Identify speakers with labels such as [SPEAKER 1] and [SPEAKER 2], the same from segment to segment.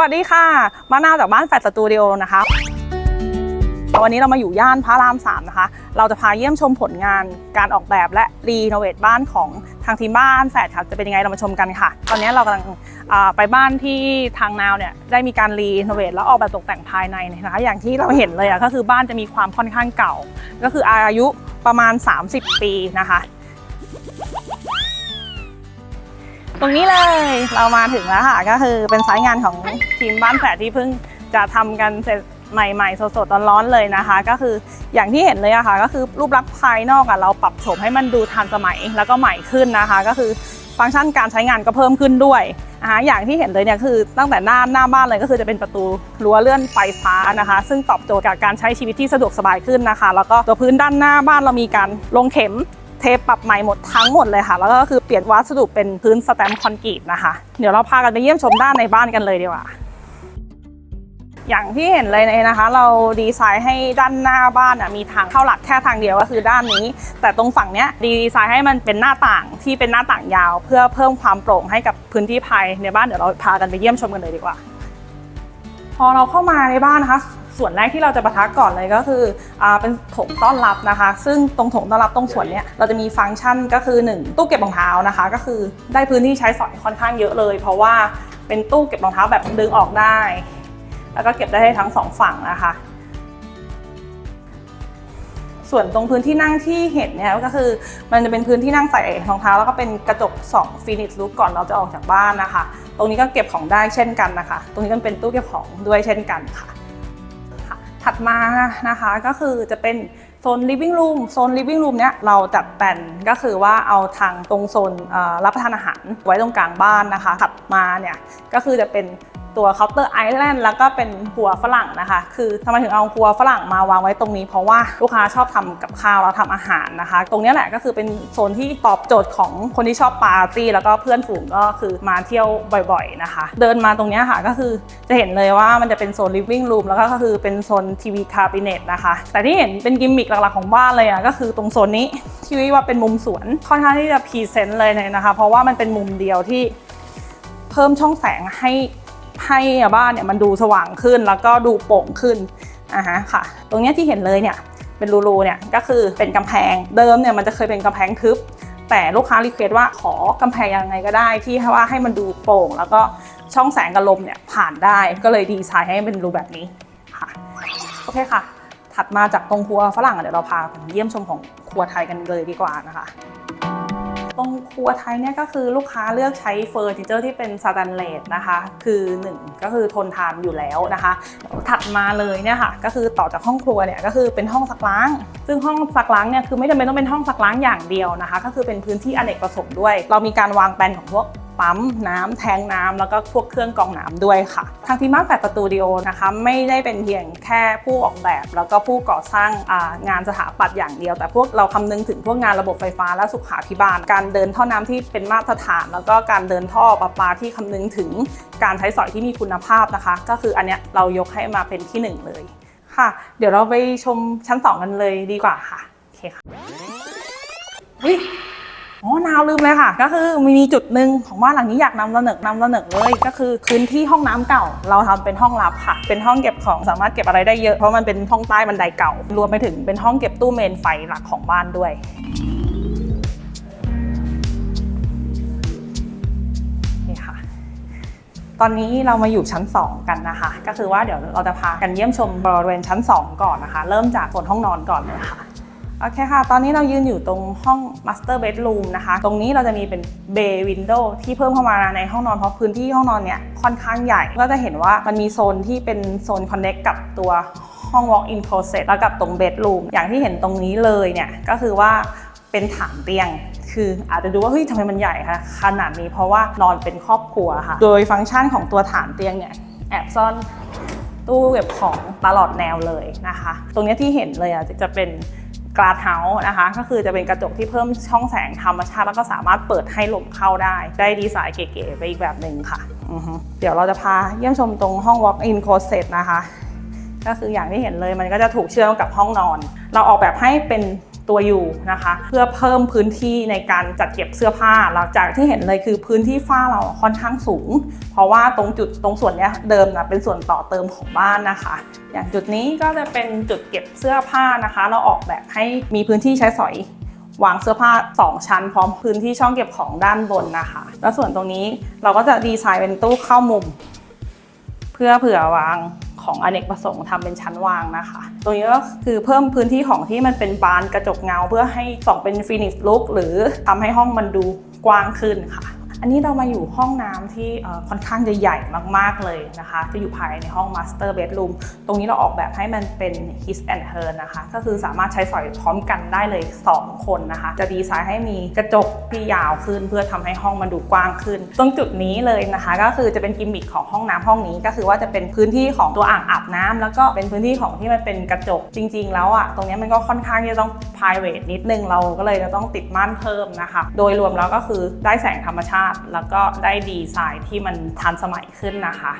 [SPEAKER 1] วัสดีค่ะ มานาวจากบ้านแฟดสตูดิโอนะคะวันนี้เรามาอยู่ย่านพระรามสามนะคะ เราจะพาเยี่ยมชมผลงานการออกแบบและรีโนเวทบ้านของทางทีมบ้านแฟดค่ะ จะเป็นยังไงเรามาชมกันค่ะ ตอนนี้เรากำลังไปบ้านที่ทางนาวเนี่ยได้มีการรีโนเวทแล้วออกแบบตกแต่งภายในนะคะ อย่างที่เราเห็นเลยอะก็คือบ้านจะมีความค่อนข้างเก่า ก็คืออายุประมาณ 30 ปีนะคะ ตรงนี้เลยเรามาถึงแล้วค่ะ ก็คือเป็นสายงานของทีมบ้านแฝดที่เพิ่งจะทำกันเสร็จใหม่ๆ สดๆร้อนๆเลยนะคะ ก็คืออย่างที่เห็นเลยอะค่ะ ก็คือรูปลักษณ์ภายนอกอะเราปรับโฉมให้มันดูทันสมัยแล้วก็ใหม่ขึ้นนะคะ ก็คือฟังก์ชันการใช้งานก็เพิ่มขึ้นด้วยนะคะอย่างที่เห็นเลยเนี่ยคือตั้งแต่หน้าหน้าบ้านเลยก็คือจะเป็นประตูรั้วเลื่อนไฟฟ้านะคะ ซึ่งตอบโจทย์กับการใช้ชีวิตที่สะดวกสบายขึ้นนะคะ แล้วก็ตัวพื้นด้านหน้าบ้านเรามีการลงเข็ม เทปปรับใหม่หมดทั้งหมดเลยค่ะ แล้วก็คือเปลี่ยนวัสดุเป็นพื้นสแตมคอนกรีตนะคะ เดี๋ยวเราพากันไปเยี่ยมชมด้านในบ้านกันเลยดีกว่าอย่างที่เห็นเลยนะคะ เราดีไซน์ให้ด้านหน้าบ้านมีทางเข้าหลักแค่ทางเดียวก็คือด้านนี้ แต่ตรงฝั่งเนี้ยดีไซน์ให้มันเป็นหน้าต่างที่เป็นหน้าต่างยาว เพื่อเพิ่มความโปร่งให้กับพื้นที่ภายในบ้านเดี๋ยวเราพากันไปเยี่ยมชมกันเลยดีกว่า พอเราเข้ามาในบ้านนะคะ ส่วนแรกที่เราจะประทักก่อนเลยก็คืออเป็นถงต้อนรับนะคะ ซึ่งตรงถงต้อนรับตรงส่วนนี้เราจะมีฟังก์ชันก็คือ 1 ตู้เก็บรองเท้านะคะ ก็คือได้พื้นที่ใช้สอยค่อนข้างเยอะเลย เพราะว่าเป็นตู้เก็บรองเท้าแบบดึงออกได้ แล้วก็เก็บได้ทั้งสองฝั่งนะคะ ส่วนตรงพื้นที่นั่งที่เห็นเนี่ยก็คือมันจะเป็นพื้นที่นั่งใส่รองเท้า แล้วก็เป็นกระจก2ฟินิชลูกก่อนเราจะออกจากบ้านนะคะ ตรงนี้ก็เก็บของได้เช่นกันนะคะ ตรงนี้ก็เป็นตู้เก็บของด้วยเช่นกันค่ะ ถัดมานะคะก็คือจะเป็นโซน living room โซน living room เนี้ยเราจัดแต่งก็คือว่าเอาทางตรงโซนรับประทานอาหารไว้ตรงกลางบ้านนะคะถัดมาเนี่ยก็คือจะเป็น ตัวเคาน์เตอร์ไอแลนด์แล้วก็เป็นครัวฝรั่งนะคะ คือทำไมถึงเอาครัวฝรั่งมาวางไว้ตรงนี้ เพราะว่าลูกค้าชอบทำกับข้าวแล้วทำอาหารนะคะ ตรงนี้แหละก็คือเป็นโซนที่ตอบโจทย์ของคนที่ชอบปาร์ตี้ แล้วก็เพื่อนฝูงก็คือมาเที่ยวบ่อยๆนะคะ เดินมาตรงนี้ค่ะก็คือจะเห็นเลยว่ามันจะเป็นโซน living room แล้วก็คือเป็นโซนทีวีคาบิเนตนะคะ แต่ที่เห็นเป็นกิมมิคหลักๆของบ้านเลยอะก็คือตรงโซนนี้ที่ว่าเป็นมุมสวนค่อนข้างที่จะพรีเซนต์เลยนะคะ เพราะว่ามันเป็นมุมเดียวที่เพิ่มช่องแสงให้ ให้บ้านเนี่ยมันดูสว่างขึ้นแล้วก็ดูโปร่งขึ้นอ่าฮะค่ะ ตรงเนี้ยที่เห็นเลยเนี่ยเป็นรูๆเนี่ยก็คือเป็นกำแพงเดิมเนี่ยมันจะเคยเป็นกำแพงทึบแต่ลูกค้ารีเควสว่าขอกำแพงยังไงก็ได้ที่ว่าให้มันดูโปร่ง แล้วก็ช่องแสงกับลมเนี่ยผ่านได้ก็เลยดีไซน์ให้เป็นรูแบบนี้ค่ะโอเคค่ะ ถัดมาจากตรงครัวฝรั่งเดี๋ยวเราพาไปเยี่ยมชมของครัวไทยกันเลยดีกว่านะคะ ตรงครัวไทยเนี่ยก็คือลูกค้าเลือกใช้เฟอร์นิเจอร์ที่เป็นสแตนเลสนะคะ คือ1ก็คือทนทานอยู่แล้วนะคะ ถัดมาเลยเนี่ยค่ะก็คือต่อจากห้องครัวเนี่ยก็คือเป็นห้องซักล้าง ซึ่งห้องซักล้างเนี่ยคือไม่จำเป็นต้องเป็นห้องซักล้างอย่างเดียวนะคะ ก็คือเป็นพื้นที่อเนกประสงค์ด้วย เรามีการวางแปลนของพวก ปั๊มน้ำแทงน้ำแล้วก็พวกเครื่องกรองน้ำด้วยค่ะ ทางทีมบ้าแฟดสตูดิโอนะคะไม่ได้เป็นเพียงแค่ผู้ออกแบบ แล้วก็ผู้ก่อสร้างางานสถาปัตย์อย่างเดียว แต่พวกเราคำนึงถึงพวกงานระบบไฟฟ้าและสุขาภิบาล การเดินท่อน้ำที่เป็นมาตรฐาน แล้วก็การเดินท่อประปาที่คำนึงถึงการใช้สอยที่มีคุณภาพนะคะ ก็คืออันเนี้ยเรายกให้มาเป็นที่หนึ่งเลยค่ะ เดี๋ยวเราไปชมชั้นสองกันเลยดีกว่าค่ะ โอเคค่ะ อ๋อนาวลืมเลยค่ะ ก็คือมีจุดหนึ่งของบ้านหลังนี้อยากนำเสนอนำเสนอเลย ก็คือพื้นที่ห้องน้ำเก่า เราทำเป็นห้องลับค่ะ เป็นห้องเก็บของสามารถเก็บอะไรได้เยอะเพราะมันเป็นห้องใต้บันไดเก่า รวมไปถึงเป็นห้องเก็บตู้เมนไฟหลักของบ้านด้วยนี่ค่ะตอนนี้เรามาอยู่ชั้น 2 กันนะคะ ก็คือว่าเดี๋ยวเราจะพากันเยี่ยมชมบริเวณชั้น 2 ก่อนนะคะ เริ่มจากโซนห้องนอนก่อนเลยค่ะ โอเคค่ะ ตอนนี้เรายืนอยู่ตรงห้อง Master Bedroom นะคะ ตรงนี้เราจะมีเป็น Bay Window ที่เพิ่มเข้ามาในห้องนอนเพราะพื้นที่ห้องนอนเนี่ยค่อนข้างใหญ่ ก็จะเห็นว่ามันมีโซนที่เป็นโซน Connect กับตัวห้อง Walk-in Closet แล้วกับตรง Bedroom อย่างที่เห็นตรงนี้เลยเนี่ย ก็คือว่าเป็นฐานเตียง คืออาจจะดูว่าเฮ้ยทำไมมันใหญ่คะขนาดนี้เพราะว่านอนเป็นครอบครัวค่ะ โดยฟังก์ชันของตัวฐานเตียงเนี่ยแอบซ่อนตู้เก็บของตลอดแนวเลยนะคะ ตรงนี้ที่เห็นเลยอะจะเป็น กราเฮาส์นะคะ ก็คือจะเป็นกระจกที่เพิ่มช่องแสงธรรมชาติ แล้วก็สามารถเปิดให้ลมเข้าได้ ได้ดีไซน์เก๋ๆไปอีกแบบหนึ่งค่ะ เดี๋ยวเราจะพาเยี่ยมชมตรงห้อง walk-in closet นะคะ ก็คืออย่างที่เห็นเลยมันก็จะถูกเชื่อมกับห้องนอน เราออกแบบให้เป็น ตัวอยู่นะคะ เพื่อเพิ่มพื้นที่ในการจัดเก็บเสื้อผ้าหลังจากที่เห็นเลยคือพื้นที่ฝ้าเราค่อนข้างสูง เพราะว่าตรงจุดตรงส่วนเนี้เดิมนะเป็นส่วนต่อเติมของบ้านนะคะ อย่างจุดนี้ก็จะเป็นจุดเก็บเสื้อผ้านะคะ เราออกแบบให้มีพื้นที่ใช้สอยวางเสื้อผ้า 2 ชั้น พร้อมพื้นที่ช่องเก็บของด้านบนนะคะ แล้วส่วนตรงนี้เราก็จะดีไซน์เป็นตู้เข้ามุม เพื่อเผื่อวาง ของอเนกประสงค์ทำเป็นชั้นวางนะคะตรงนี้ก็คือเพิ่มพื้นที่ของที่มันเป็นบานกระจกเงา เพื่อให้ส่องเป็นฟินิชลุกหรือทำให้ห้องมันดูกว้างขึ้นค่ะ อันนี้เรามาอยู่ห้องน้ำที่ค่อนข้างจะใหญ่มากๆเลยนะคะ จะอยู่ภายในห้อง Master Bedroom ตรงนี้เราออกแบบให้มันเป็น His and Her นะคะ ก็คือสามารถใช้สอยพร้อมกันได้เลย 2 คนนะคะ จะดีไซน์ให้มีกระจกที่ยาวขึ้น เพื่อทำให้ห้องมันดูกว้างขึ้น ตรงจุดนี้เลยนะคะ ก็คือจะเป็นกิมมิคของห้องน้ำห้องนี้ก็คือว่าจะเป็นพื้นที่ของตัวอ่างอาบน้ำแล้วก็เป็นพื้นที่ของที่มันเป็นกระจกจริง ๆ แล้วอะตรงนี้มันก็ค่อนข้างที่จะต้อง private นิดนึงเราก็เลยจะต้องติดม่านเพิ่มนะคะ โดยรวมแล้วก็คือได้แสงธรรมชาติแล้วก็ได้ดีไซน์ที่มันทันสมัยขึ้นนะคะ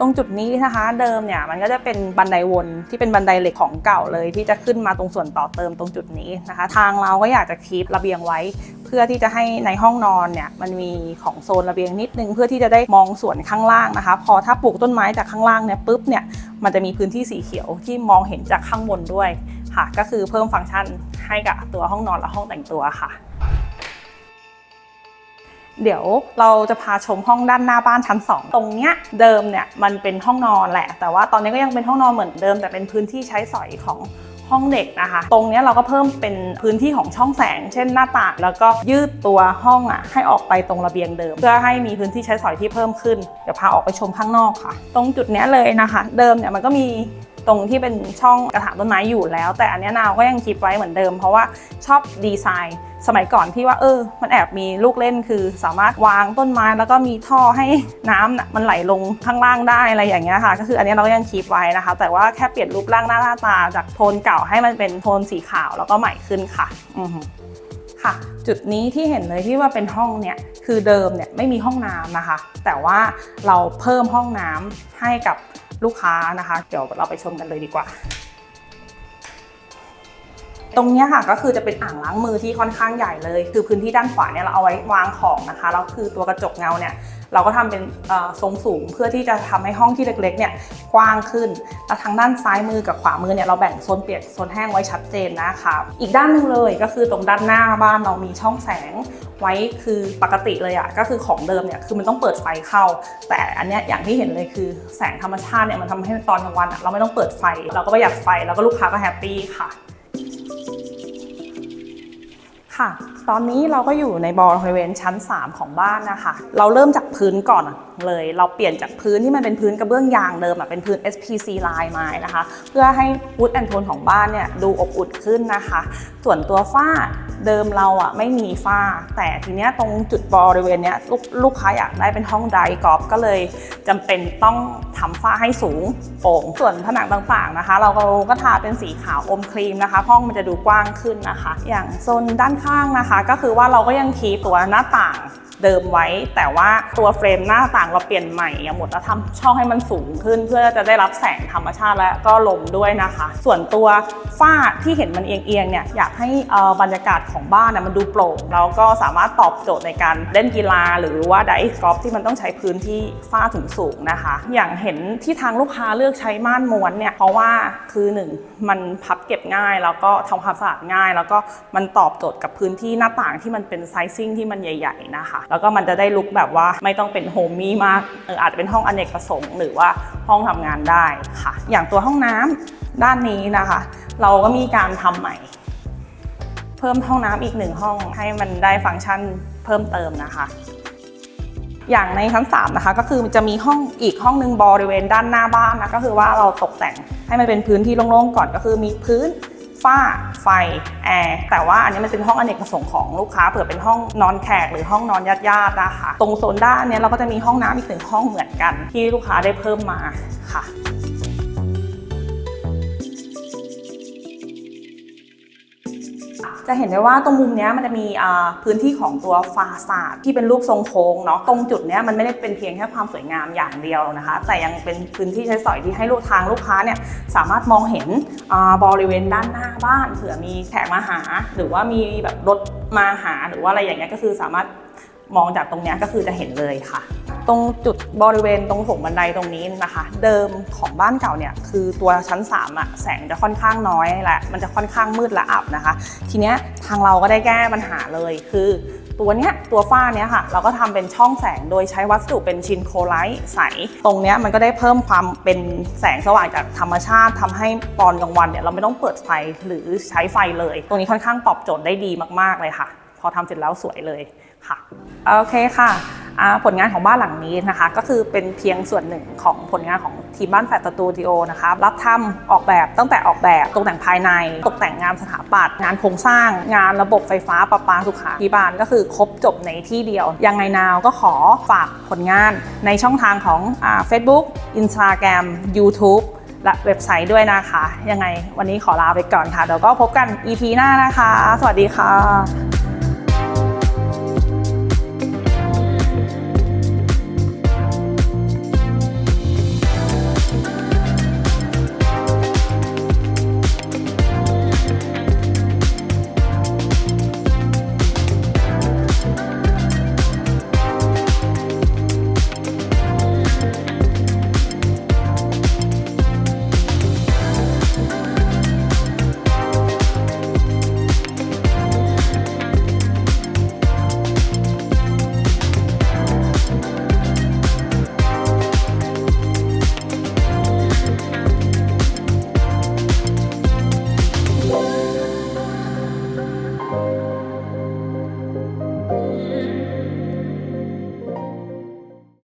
[SPEAKER 1] ตรงจุดนี้นะคะเดิมเนี่ยมันก็จะเป็นบันไดวนที่เป็นบันไดเหล็กของเก่าเลย ที่จะขึ้นมาตรงส่วนต่อเติมตรงจุดนี้นะคะ ทางเราก็อยากจะคีประเบียงไว้ เพื่อที่จะให้ในห้องนอนเนี่ยมันมีของโซนระเบียงนิดนึง เพื่อที่จะได้มองส่วนข้างล่างนะคะ พอถ้าปลูกต้นไม้จากข้างล่างเนี่ยปุ๊บเนี่ยมันจะมีพื้นที่สีเขียวที่มองเห็นจากข้างบนด้วยค่ะ ก็คือเพิ่มฟังก์ชันให้กับตัวห้องนอนและห้องแต่งตัวค่ะ เดี๋ยวเราจะพาชมห้องด้านหน้าบ้านชั้น 2 ตรงเนี้ยเดิมเนี่ยมันเป็นห้องนอนแหละ แต่ว่าตอนนี้ก็ยังเป็นห้องนอนเหมือนเดิม แต่เป็นพื้นที่ใช้สอยของห้องเด็กนะคะ ตรงเนี้ยเราก็เพิ่มเป็นพื้นที่ของช่องแสง เช่นหน้าต่าง แล้วก็ยืดตัวห้องอะให้ออกไปตรงระเบียงเดิม เพื่อให้มีพื้นที่ใช้สอยที่เพิ่มขึ้น เดี๋ยวพาออกไปชมข้างนอกค่ะ ตรงจุดเนี้ยเลยนะคะ เดิมเนี่ยมันก็มี ตรงที่เป็นช่องกระถางต้นไม้อยู่แล้ว แต่อันนี้นาวก็ยังคิดไว้เหมือนเดิม เพราะว่าชอบดีไซน์ สมัยก่อนที่ว่าเออ มันแอบมีลูกเล่นคือสามารถวางต้นไม้แล้วก็มีท่อให้น้ำน่ะมันไหลลงข้างล่างได้อะไรอย่างเงี้ยค่ะ ก็คืออันนี้เราก็ยังคีปไว้นะคะ แต่ว่าแค่เปลี่ยนรูปร่างหน้าตาจากโทนเก่าให้มันเป็นโทนสีขาวแล้วก็ใหม่ขึ้นค่ะ อือ ค่ะ จุดนี้ที่เห็นเลยที่ว่าเป็นห้องเนี่ยคือเดิมเนี่ยไม่มีห้องน้ำนะคะ แต่ว่าเราเพิ่มห้องน้ำให้กับลูกค้านะคะ เดี๋ยวเราไปชมกันเลยดีกว่าตรงนี้ค่ะก็คือจะเป็นอ่างล้างมือที่ค่อนข้างใหญ่เลย คือพื้นที่ด้านขวาเนี่ยเราเอาไว้วางของนะคะแล้วคือตัวกระจกเงาเนี่ย เราก็ทำเป็นทรงสูงเพื่อที่จะทำให้ห้องที่เล็กๆเนี่ยกว้างขึ้นแล้วทางด้านซ้ายมือกับขวามือเนี่ยเราแบ่งโซนเปียกโซนแห้งไว้ชัดเจนนะคะอีกด้านหนึงเลยก็คือตรงด้านหน้าบ้านเรามีช่องแสงไว้คือปกติเลยอะก็คือของเดิมเนี่ยคือมันต้องเปิดไฟเข้า แต่อันเนี้ยอย่างที่เห็นเลยคือแสงธรรมชาติเนี่ยมันทำให้ตอนกลางวันอะเราไม่ต้องเปิดไฟ เราก็ประหยัดไฟแล้วก็ลูกค้าก็แฮปปี้ค่ะ ค่ะ ตอนนี้เราก็อยู่ในบริเวณชั้น 3 ของบ้านนะคะ เราเริ่มจากพื้นก่อน เลย เราเปลี่ยนจากพื้นที่มันเป็นพื้นกระเบื้องยางเดิมอะเป็นพื้น SPC ลายไม้นะคะ เพื่อให้วูดแอนโทนของบ้านเนี่ยดูอบอุ่นขึ้นนะคะ ส่วนตัวฝ้าเดิมเราอะไม่มีฝ้า แต่ทีเนี้ยตรงจุดบริเวณเนี้ยลูกลูกค้าอยากได้เป็นห้องไดกรอล์ฟก็เลยจำเป็นต้องทำฝ้าให้สูงโปร่งส่วนผนังต่างๆนะคะ เราก็ทาเป็นสีขาวอมครีมนะคะ ห้องมันจะดูกว้างขึ้นนะคะ อย่างโซนด้านข้างนะคะ ก็คือว่าเราก็ยังคีปตัวหน้าต่าง เดิมไว้ แต่ว่าตัวเฟรมหน้าต่างเราเปลี่ยนใหม่อย่างหมดแล้วทำช่องให้มันสูงขึ้น เพื่อจะได้รับแสงธรรมชาติและก็ลมด้วยนะคะ ส่วนตัวฝ้าที่เห็นมันเอียงๆเนี่ยอยากให้บรรยากาศของบ้านน่ะมันดูโปร่งแล้วก็สามารถตอบโจทย์ในการเล่นกีฬา หรือว่าไดกอล์ฟที่มันต้องใช้พื้นที่ฝ้าถึงสูงนะคะ อย่างเห็นที่ทางลูกค้าเลือกใช้ม่านม้วนเนี่ยเพราะว่าคือหนึ่งมันพับเก็บง่าย แล้วก็ทำความสะอาดง่าย แล้วก็มันตอบโจทย์กับพื้นที่หน้าต่างที่มันเป็นไซซิ่งที่มันใหญ่ ๆนะคะแล้วก็มันจะได้ลุกแบบว่าไม่ต้องเป็นโฮมมี่มากเอออาจจะเป็นห้องอเนกประสงค์หรือว่าห้องทำงานได้ค่ะ อย่างตัวห้องน้ำด้านนี้นะคะ เราก็มีการทำใหม่ เพิ่มห้องน้ำอีกหนึ่งห้องให้มันได้ฟังก์ชันเพิ่มเติมนะคะอย่างในชั้น3นะคะก็คือจะมีห้องอีกห้องหนึ่งบริเวณด้านหน้าบ้านนะก็คือว่าเราตกแต่งให้มันเป็นพื้นที่โล่งๆก่อนก็คือมีพื้น ฝ้า ไฟ แอร์ แต่ว่าอันนี้มันเป็นห้องอเนกประสงค์ของลูกค้าเผื่อเป็นห้องนอนแขกหรือห้องนอนญาติๆนะคะตรงโซนด้านนี้เราก็จะมีห้องน้ำอีกหนึ่งห้องเหมือนกัน ที่ลูกค้าได้เพิ่มมาค่ะ จะเห็นได้ว่าตรงมุมนี้มันจะมีพื้นที่ของตัวฟาซาดที่เป็นรูปทรงโค้งเนาะตรงจุดนี้มันไม่ได้เป็นเพียงแค่ความสวยงามอย่างเดียวนะคะ แต่ยังเป็นพื้นที่ใช้สอยที่ให้ลูกทางลูกค้าเนี่ยสามารถมองเห็นบริเวณด้านหน้าบ้านเผื่อมีแขกมาหา หรือว่ามีแบบรถมาหาหรือว่าอะไรอย่างเงี้ยก็คือสามารถมองจากตรงนี้ก็คือจะเห็นเลยค่ะ ตรงจุดบริเวณตรงโถงบันไดตรงนี้นะคะ เดิมของบ้านเก่าเนี่ยคือตัวชั้น3อะแสงจะค่อนข้างน้อยแหละมันจะค่อนข้างมืดและอับนะคะ ทีเนี้ยทางเราก็ได้แก้ปัญหาเลยคือตัวเนี้ยตัวฝ้าเนี้ยค่ะ เราก็ทำเป็นช่องแสงโดยใช้วัสดุเป็นชินโคไลท์ใส ตรงเนี้ยมันก็ได้เพิ่มความเป็นแสงสว่างจากธรรมชาติทำให้ตอนกลางวันเนี่ยเราไม่ต้องเปิดไฟหรือใช้ไฟเลย ตรงนี้ค่อนข้างตอบโจทย์ได้ดีมากๆเลยค่ะ พอทำเสร็จแล้วสวยเลยค่ะโอเคค่ะ ผลงานของบ้านหลังนี้นะคะ ก็คือเป็นเพียงส่วนหนึ่งของผลงานของทีมบ้านแฟตตูดิโอนะคะรับทำออกแบบตั้งแต่ออกแบบตกแต่งภายใน ตกแต่งงานสถาปัตย์งานโครงสร้าง งานระบบไฟฟ้าประปาสุขาที่บ้านก็คือครบจบในที่เดียว ยังไงนาวก็ขอฝากผลงานในช่องทางของอ่า Facebook Instagram YouTube และเว็บไซต์ด้วยนะคะ ยังไงวันนี้ขอลาไปก่อนค่ะ เดี๋ยวก็พบกัน EP หน้านะคะ สวัสดีค่ะ